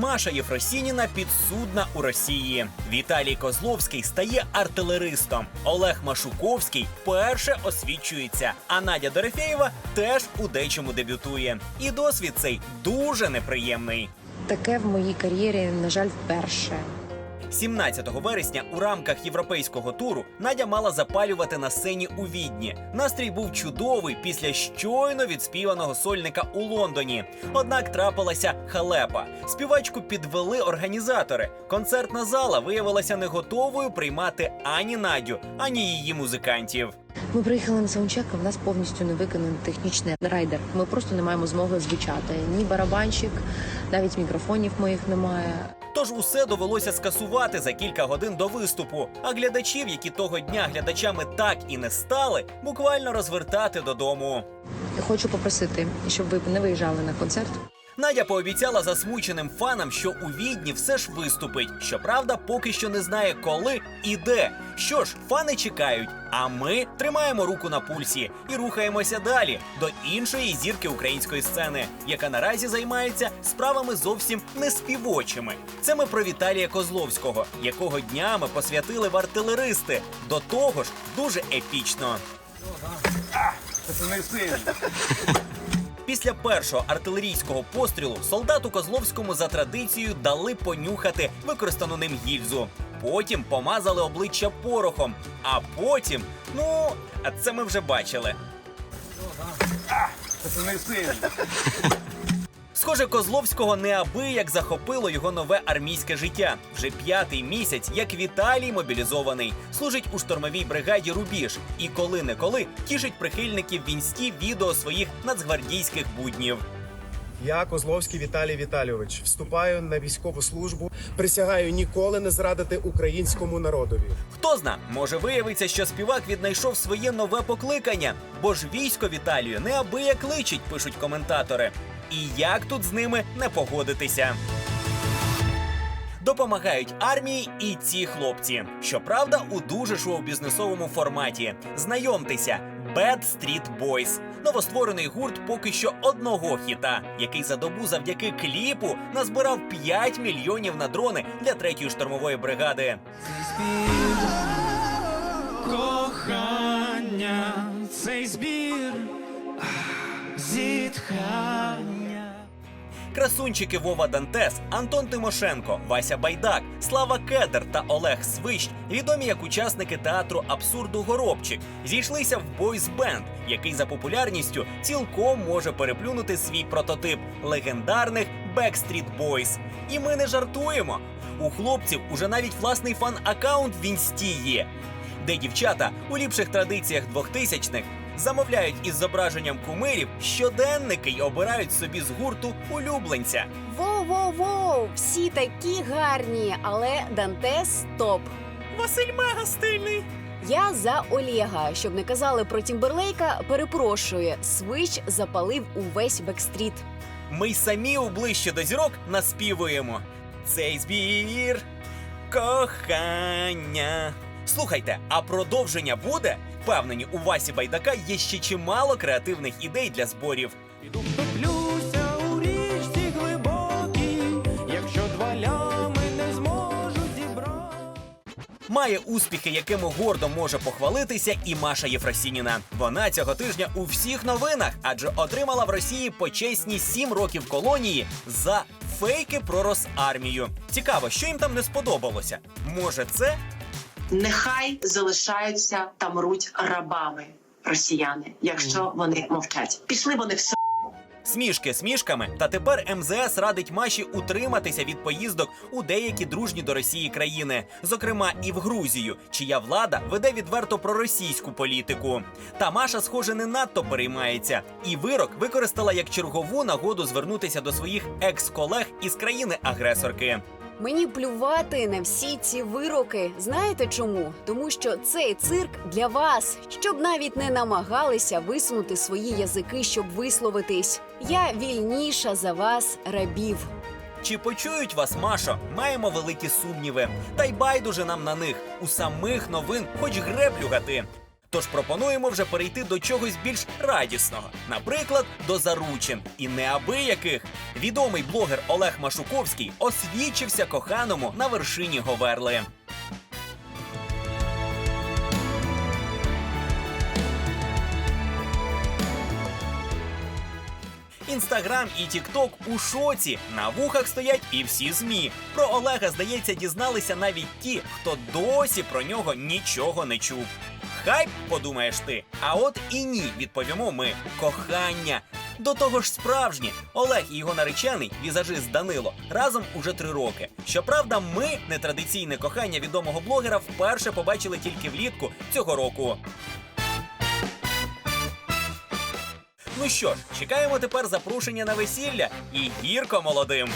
Маша Єфросініна підсудна у Росії. Віталій Козловський стає артилеристом. Олег Машуковський перше освічується. А Надя Дорофєєва теж у дечому дебютує. І досвід цей дуже неприємний. Таке в моїй кар'єрі, на жаль, вперше. 17 вересня у рамках європейського туру Надя мала запалювати на сцені у Відні. Настрій був чудовий після щойно відспіваного сольника у Лондоні. Однак трапилася халепа. Співачку підвели організатори. Концертна зала виявилася не готовою приймати ані Надю, ані її музикантів. Ми приїхали на саундчек, а в нас повністю не виконаний технічний райдер. Ми просто не маємо змоги звучати. Ні барабанщик, навіть мікрофонів моїх немає. Тож усе довелося скасувати за кілька годин до виступу. А глядачів, які того дня глядачами так і не стали, буквально розвертати додому. Хочу попросити, щоб ви не виїжджали на концерт. Надя пообіцяла засмученим фанам, що у відні все ж виступить. Щоправда, поки що не знає, коли і де. Що ж, фани чекають, а ми тримаємо руку на пульсі і рухаємося далі до іншої зірки української сцени, яка наразі займається справами зовсім не співочими. Це ми про Віталія Козловського, якого днями посвятили в артилеристи. До того ж, дуже епічно. Після першого артилерійського пострілу солдату Козловському за традицією дали понюхати використану ним гільзу. Потім помазали обличчя порохом. А потім, ну, а це ми вже бачили. Схоже, Козловського неабияк захопило його нове армійське життя. Вже п'ятий місяць, як Віталій мобілізований, служить у штурмовій бригаді Рубіж і коли-неколи тішить прихильників в інсті відео своїх нацгвардійських буднів. Я Козловський Віталій Віталійович вступаю на військову службу. Присягаю ніколи не зрадити українському народові. Хто зна, може виявиться, що співак віднайшов своє нове покликання, бо ж військо Віталію неабияк личить, пишуть коментатори. І як тут з ними не погодитися? Допомагають армії і ці хлопці. Щоправда, у дуже шоу-бізнесовому форматі. Знайомтеся, Bad Street Boys. Новостворений гурт поки що одного хіта, який за добу завдяки кліпу назбирав 5 мільйонів на дрони для третьої штурмової бригади. кохання, цей збір зітхання. Красунчики Вова Дантес, Антон Тимошенко, Вася Байдак, Слава Кедр та Олег Свищ, відомі як учасники театру абсурду Горобчик, зійшлися в бойс-бенд, який за популярністю цілком може переплюнути свій прототип легендарних Backstreet Boys. І ми не жартуємо. У хлопців уже навіть власний фан-аккаунт в інсті є, де дівчата у ліпших традиціях двохтисячних замовляють із зображенням кумирів щоденники й обирають собі з гурту улюбленця. Воу-воу-воу! Всі такі гарні, але Дантес топ. Василь мега стильний. Я за Олега. Щоб не казали про Тімберлейка, перепрошую, свищ запалив увесь бекстріт. Ми й самі у ближче до зірок наспівуємо. Цей збір кохання. Слухайте, а продовження буде? Впевнені, у Васі Байдака є ще чимало креативних ідей для зборів. Втоплюся у річці глибокій, якщо два лями не зможу зібрати. Має успіхи, якими гордо може похвалитися і Маша Єфросініна. Вона цього тижня у всіх новинах, адже отримала в Росії почесні сім років колонії за фейки про Росармію. Цікаво, що їм там не сподобалося. Може, це нехай залишаються та мруть рабами росіяни, якщо вони мовчать. Пішли вони в Смішки смішками, та тепер МЗС радить Маші утриматися від поїздок у деякі дружні до Росії країни, зокрема і в Грузію, чия влада веде відверто проросійську політику. Та Маша, схоже, не надто переймається, і вирок використала як чергову нагоду звернутися до своїх екс-колег із країни-агресорки. Мені плювати на всі ці вироки. Знаєте чому? Тому що цей цирк для вас, щоб навіть не намагалися висунути свої язики, щоб висловитись. Я вільніша за вас, рабів. Чи почують вас, Машо? Маємо великі сумніви. Та й байдуже нам на них. У самих новин хоч греблю гати. Тож пропонуємо вже перейти до чогось більш радісного, наприклад, до заручин і неабияких. Відомий блогер Олег Машуковський освічився коханому на вершині Говерли. Інстаграм і Тікток у шоці. На вухах стоять і всі змі. Про Олега, здається, дізналися навіть ті, хто досі про нього нічого не чув. Хайп, подумаєш ти. А от і ні, відповімо ми. Кохання. До того ж, справжнє Олег і його наречений, візажист Данило, разом уже три роки. Щоправда, ми нетрадиційне кохання відомого блогера вперше побачили тільки влітку цього року. Ну що ж, чекаємо тепер запрошення на весілля і гірко молодим.